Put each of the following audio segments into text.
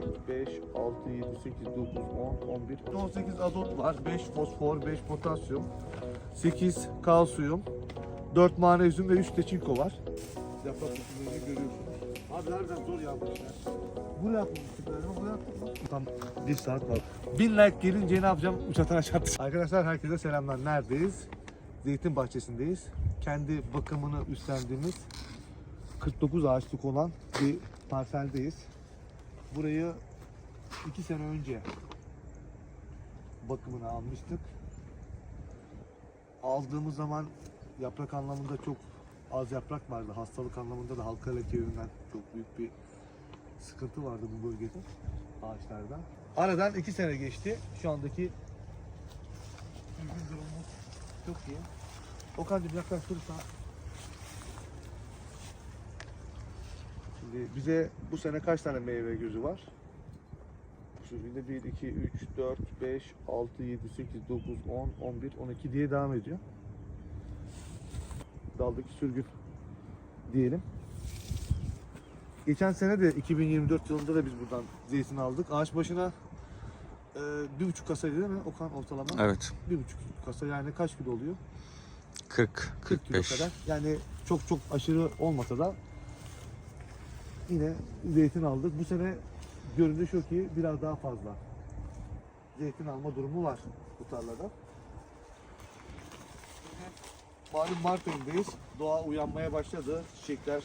4, 5, 6, 7, 8, 9, 10, 11. 18 azot var, 5 fosfor, 5 potasyum, 8 kalsiyum, 4 magnezyum ve 3 de çinko var. Yaprak bütünlüğünü görüyorsunuz. Abi harbiden zor yapmış ya. Atmıştık galiba, buraya attık. Tam bir saat var. 1000 like gelince ne yapacağım? Uçatan aşağı Arkadaşlar herkese selamlar. Neredeyiz? Zeytin bahçesindeyiz. Kendi bakımını üstlendiğimiz 49 ağaçlık olan bir parseldeyiz. Burayı 2 sene önce bakımını almıştık. Aldığımız zaman yaprak anlamında çok az yaprak vardı. Hastalık anlamında da halka leke yönünden çok büyük bir sıkıntı vardı bu bölgede ağaçlarda. Aradan 2 sene geçti. Şu andaki ilgin durumumuz çok iyi. Okan'cığım yaklaştırırsan Şimdi bize bu sene kaç tane meyve gözü var? Sürgünde 1, 2, 3, 4, 5, 6, 7, 8, 9, 10, 11, 12 diye devam ediyor. Daldaki sürgün diyelim. Geçen sene de 2024 yılında da biz buradan zeytin aldık. Ağaç başına e, bir buçuk kasaydı değil mi Okan ortalama? Evet. Bir buçuk kasa yani kaç kilo oluyor? 40, 40 kilo 45. kadar. Yani çok çok aşırı olmasa da yine zeytin aldık. Bu sene göründü şu ki biraz daha fazla zeytin alma durumu var bu tarlada. Malum Mart ayındayız. Doğa uyanmaya başladı. Çiçekler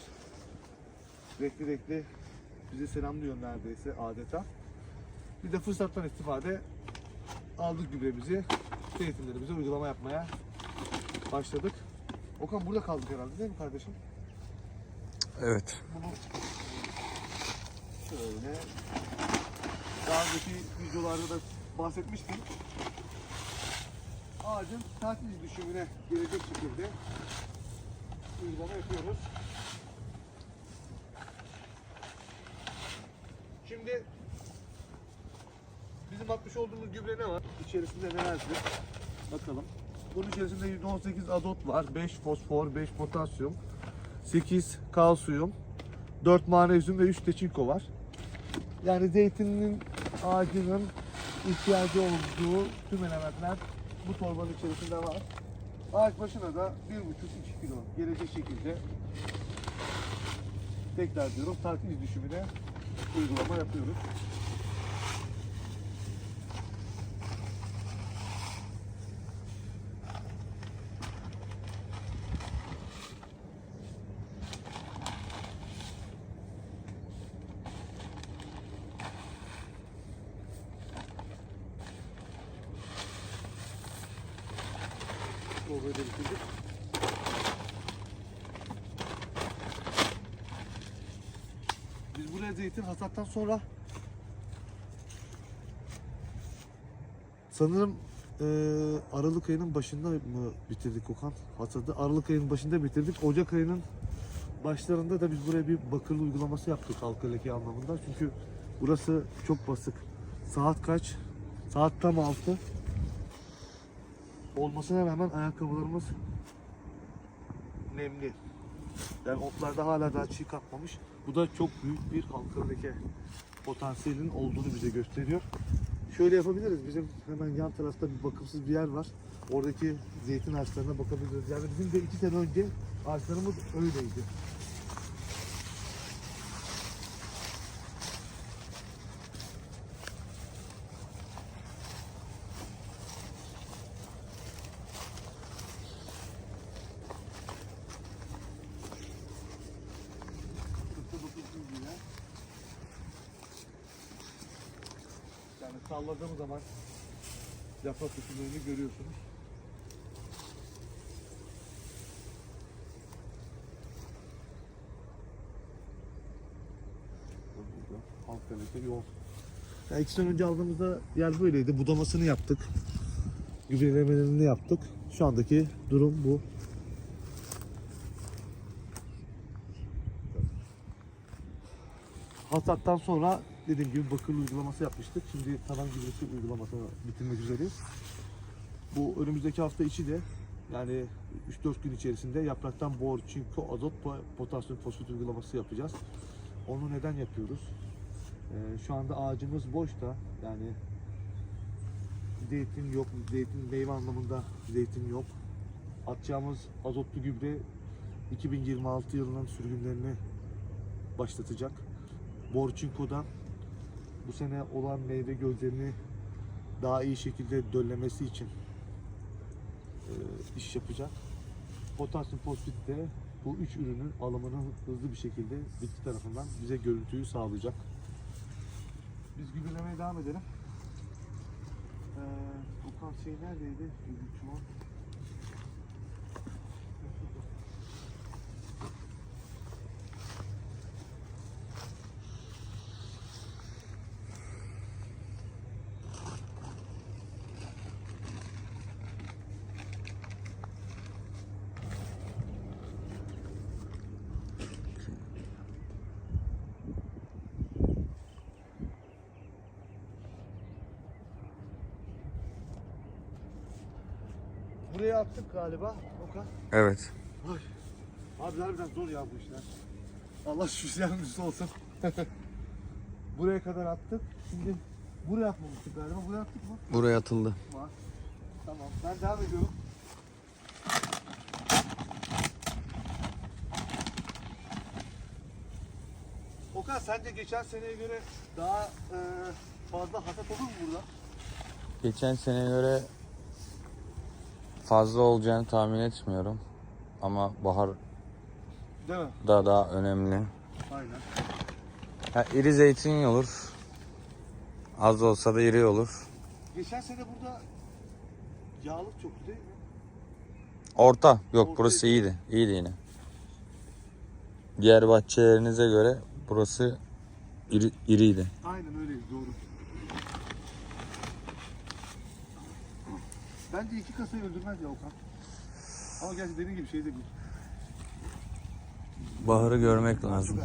renkli renkli bizi selamlıyor neredeyse adeta. Bir de fırsattan istifade aldık gübremizi, zeytinlerimize uygulama yapmaya başladık. Okan burada kaldık herhalde değil mi kardeşim? Evet. Bunu şöyle daha önceki videolarda da bahsetmiştim. Ağacın tatil düşümüne gelecek şekilde uygulama yapıyoruz. Şimdi bizim atmış olduğumuz gübre ne var? İçerisinde nelerdir? Bakalım. Bunun içerisinde %18 azot var, 5 fosfor, 5 potasyum, 8 kalsiyum, 4 magnezyum ve 3 de çinko var. Yani zeytinin ağacının ihtiyacı olduğu tüm elementler bu torbanın içerisinde var. Ağaç başına da 1,5-2 kilo gelecek şekilde tekrar diyorum tartış düşümüne uygulama yapıyoruz. Biz buraya zeytin hasattan sonra sanırım eee, Aralık ayının başında mı bitirdik Okan hasadı? Aralık ayının başında bitirdik. Ocak ayının başlarında da biz buraya bir bakırlı uygulaması yaptık halka leke anlamında. Çünkü burası çok basık. Saat kaç? Saat tam 6 olmasına rağmen ayakkabılarımız nemli. Yani otlarda hala daha çiğ kapmamış. Bu da çok büyük bir halka leke potansiyelinin olduğunu bize gösteriyor. Şöyle yapabiliriz. Bizim hemen yan tarafta bir bakımsız bir yer var. Oradaki zeytin ağaçlarına bakabiliriz. Yani bizim de iki sene önce ağaçlarımız öyleydi. Kırkta dokuz gün yine. Yani salladığım zaman yaprak bütünlüğünü görüyorsunuz. Kalite yoğun. Ya iki sene önce aldığımızda yer böyleydi. Budamasını yaptık. Gübrelemelerini yaptık. Şu andaki durum bu. Hasattan sonra dediğim gibi bakır uygulaması yapmıştık. Şimdi taban gübresi uygulamasını bitirmek üzereyiz. Bu önümüzdeki hafta içi de yani 3-4 gün içerisinde yapraktan bor, çinko, azot, po- potasyum, fosfat uygulaması yapacağız. Onu neden yapıyoruz? Ee, şu anda ağacımız boş da yani zeytin yok, zeytin meyve anlamında zeytin yok. Atacağımız azotlu gübre 2026 yılının sürgünlerini başlatacak. Borçinko'dan bu sene olan meyve gözlerini daha iyi şekilde döllemesi için e, iş yapacak. Potasyum fosfit de bu üç ürünün alımını hızlı bir şekilde bitki tarafından bize görüntüyü sağlayacak. Biz gübrelemeye devam edelim. Ee, Okan şey neredeydi? Çuval. Buraya attık galiba Okan. Evet. Abi harbiden zor ya bu işler. Allah şu yardımcısı olsun. Buraya kadar attık. Şimdi buraya atmamıştık galiba. Buraya attık mı? Buraya atıldı. Var. Tamam. Ben devam ediyorum. Okan sence geçen seneye göre daha e, fazla hasat olur mu burada? Geçen sene göre fazla olacağını tahmin etmiyorum. Ama bahar Değil mi? da daha önemli. Aynen. Ha, iri zeytin olur. Az olsa da iri olur. Geçen sene burada yağlık çoktu değil mi? Orta. Yok Orta burası iyi. iyiydi. İyiydi yine. Diğer bahçelerinize göre burası iri, iriydi. Aynen öyle doğru. Bence iki kasayı öldürmez ya Okan. Ama gerçi dediğin gibi şey de değil. Baharı görmek lazım.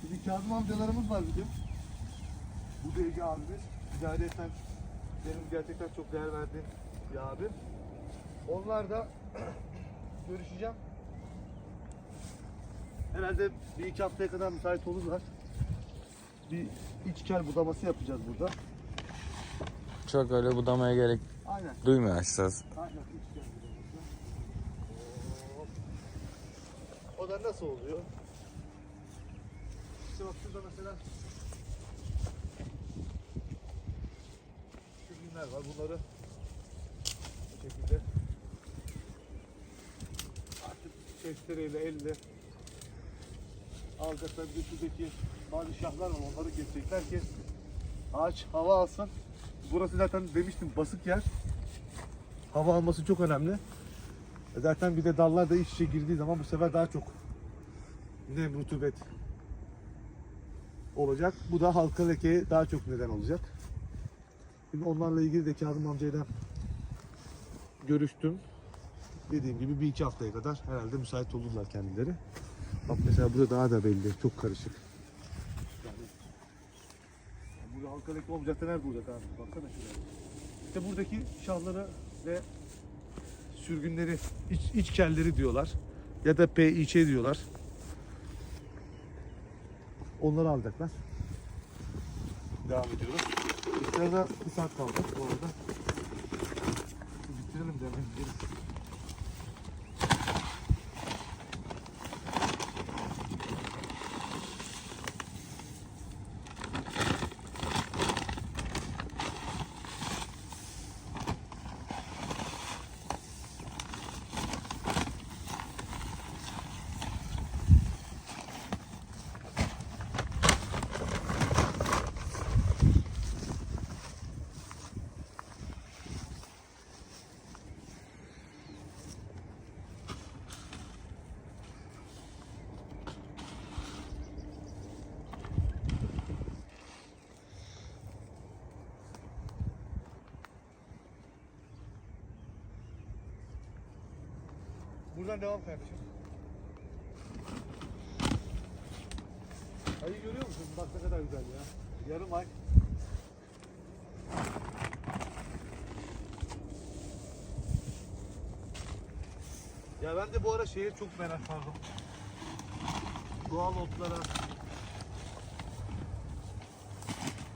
Şimdi Kazım amcalarımız var bizim. Bu da Ege abimiz. Ticaretten benim gerçekten çok değer verdiğim bir abi. Onlar da görüşeceğim. Herhalde bir iki haftaya kadar müsait olurlar. Bir iç kel budaması yapacağız burada. Çok öyle budamaya gerek Aynen. duymuyor açıkçası. Aynen iç kel budaması. Hop. O da nasıl oluyor? İşte bak şurada mesela ürünler var. Bunları bu şekilde artık testereyle elle alacaklar. Bir de şuradaki bazı şahlar var. Onları geçecekler ki ağaç hava alsın. Burası zaten demiştim basık yer. Hava alması çok önemli. E Zaten bir de dallar da iç içe girdiği zaman bu sefer daha çok nem, rutubet olacak. Bu da halka lekeye daha çok neden olacak. Şimdi onlarla ilgili de Kazım amcayla görüştüm. Dediğim gibi bir iki haftaya kadar herhalde müsait olurlar kendileri. Bak mesela burada daha da belli. Çok karışık. Burada halka leke olmayacak da nerede olacak abi? Baksana şuraya. İşte buradaki şahları ve sürgünleri, iç, iç kelleri diyorlar. Ya da PİÇ diyorlar. Onları alacaklar. Devam ediyoruz. İftarda bir saat kaldı bu arada. Bitirelim de hemen Buradan devam kardeşim. Ayı görüyor musun? Bak ne kadar güzel ya. Yarım ay. Ya ben de bu ara şeye çok merak sardım. doğal otlara.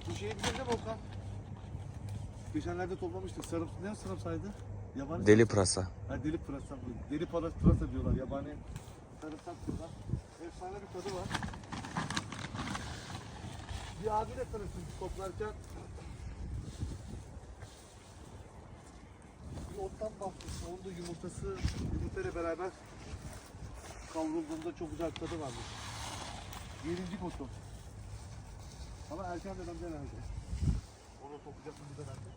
Bu şeyi değil mi Okan? Geçenlerde toplamıştık. Sarım, ne sarımsaydı? Yabani Deli pırasa. Ha, deli pırasa. bu. Deli pırasa, pırasa diyorlar. Yabani sarımsak diyorlar. Efsane bir tadı var. Bir abiyle tanıştım toplarken. Bir ottan bahsettim. Onun da yumurtası yumurtayla beraber kavrulduğunda çok güzel bir tadı varmış. Gelincik otu. Ama erken dönemde herhalde. Onu toplayacak bu dönemde.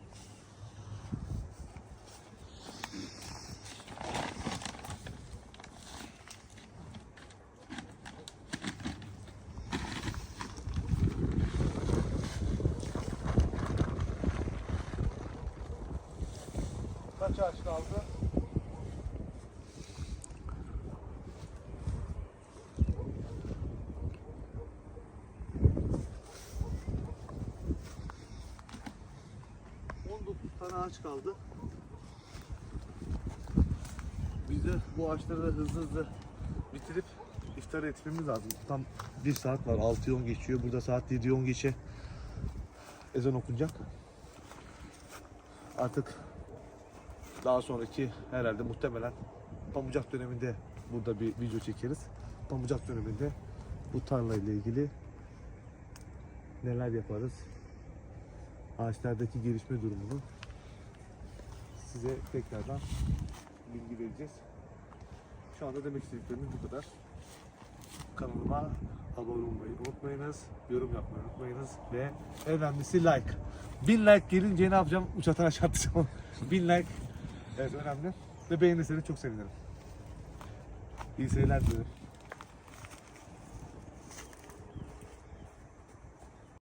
Ağaç kaldı? Tane ağaç kaldı. Biz de bu ağaçları da hızlı hızlı bitirip iftar etmemiz lazım. Tam bir saat var. 6'yı 10 geçiyor. Burada saat 7'yi 10 geçe ezan okunacak. Artık daha sonraki herhalde muhtemelen Pamucak döneminde burada bir video çekeriz. Pamucak döneminde bu tarla ile ilgili neler yaparız? Ağaçlardaki gelişme durumunu size tekrardan bilgi vereceğiz. Şu anda demek istediklerimiz bu kadar. Kanalıma abone olmayı unutmayınız. Yorum yapmayı unutmayınız. Ve en önemlisi like. 1000 like gelince ne yapacağım? Uçatan aşağı atacağım. 1000 like evet önemli. Ve beğenirseniz çok sevinirim. İyi seyirler dilerim.